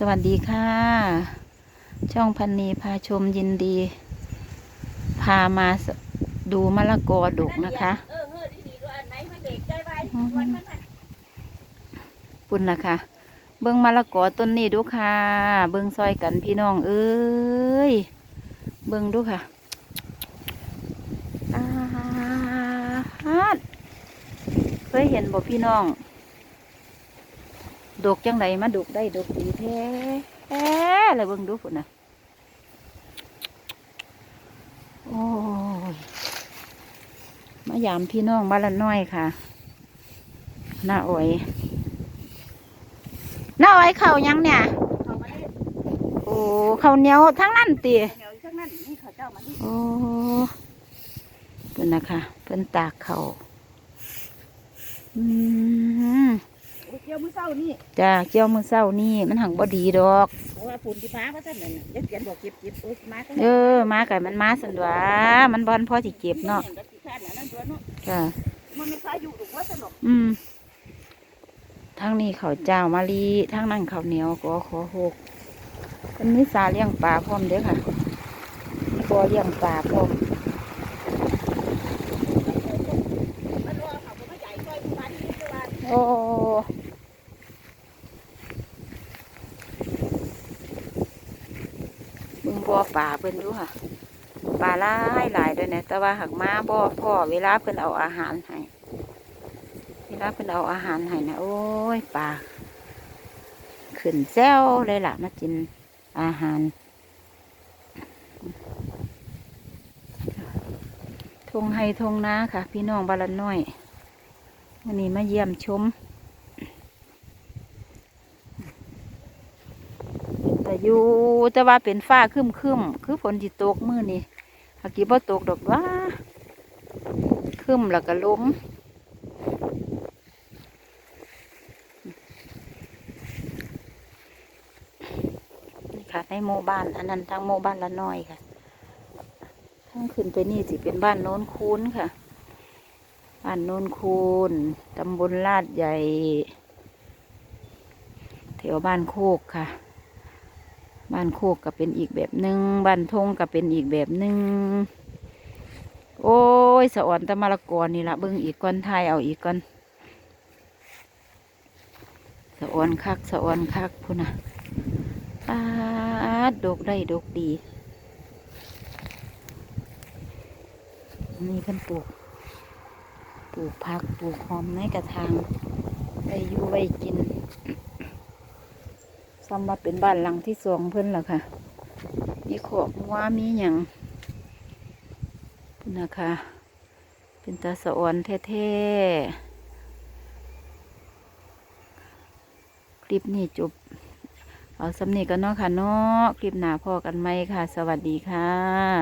สวัสดีค่ะ ช่องพันนีพาชมยินดี พามาดูมะละกอดกนะคะปุ่นนะคะ เบิ้งมะละกอต้นนี้ดูค่ะ เบิ้งซอยกันพี่น้องเอ้ย เบิ้งดูค่ะอาฮัดเคยเห็นบ่พี่น้อง ดกจังไดมาดกได้ดกดีแท้แท้เลยเบิ้งดูพุ่นนะโอ้ยมายามพี่น้องบ้านละน้อยค่ะหน้าอ้อยหน้าอ้อยเข่ายังเนี่ยโอ้เข่าเหนียวทั้งนั้นตีเดี๋ยโอ้เพิ่นนะคะเพิ่นตากเข่าอืม โอ้เจ้ามือเศร้านี่จ้าเจียวมือเศร้านี่มันหังบ่ดีดอก เพราะว่าฝุ่นที่ฟ้าว่าท่านนั่นน่ะเดี๋ยวเขียนบอกเก็บเก็บโอ้ยมาก็เออมาไก่มันมาสันหวามันบอลพอสิเก็บเนาะก็สิคาดน่ะนั่นตัวเนาะจ้ามันไม่คล้ายอยู่หรือว่าสนุกอืมทั้งนี้เขาวเจ้ามาลีทั้งนั้นเขาวเหนียวก็ขอหกเป็นนิสาเลี้ยงปลาพร้อมเด้อค่ะก็เลี้ยงปลาพร้อม มันรอเขาก็ไม่ใหญ่ก้อยทุกวันนี้ทุกวัน โอ้มึงบ่ อป่าเพิ่นดูค่ะปลาหลายหลายด้วยเนี่ยแต่ว่าหักมาบ่อพ่อเวลาเพิ่นเอาอาหารให้เวลาเพิ่นเอาอาหารให้นะโอ้ยปลาขึ้นแซวเลยล่ะมากินอาหาร ทงไฮทงนาค่ะ พี่น้องบาลนน้อยวันนี้มาเยี่ยมชม แต่อยู่แต่ว่าเป็นฟ้าคึมคึมคือฝนจิตกมือนี่หากี้บ่ตกดอกว่าคึมแล้วก็ล้มค่ะในหมู่บ้านอันนั้นทางหมู่บ้านละน้อยค่ะข้างขึ้นไปนี่สิเป็นบ้านโน้นคูนค่ะบ้านโน้นคูนตำบลลาดใหญ่แถวบ้านโคกค่ะ บ้านโคกก็เป็นอีกแบบหนึ่งบ้านทงก็เป็นอีกแบบหนึ่งโอ้ยสะอ่อนตะมะละกอนี่ละเบิ่งอีกก้อนไทยเอาอีกก้อนสะอ่อนคักสะอ่อนคักพุ่นนะปาดดกได้ดกดี นี่เพิ่นปลูก ปลูกผักปลูกหอมในกระถางไปอยู่ไว้กิน ซ้ำมาเป็นบ้านหลังที่สองเพิ่นล่ะค่ะ มีขอกว่ามีอย่างนะคะ เป็นตาสะออนแท้ๆ คลิปนี้จบ เอาสำนีกันเนาะค่ะเนาะ คลิปหน้าพอกันไหมค่ะ สวัสดีค่ะ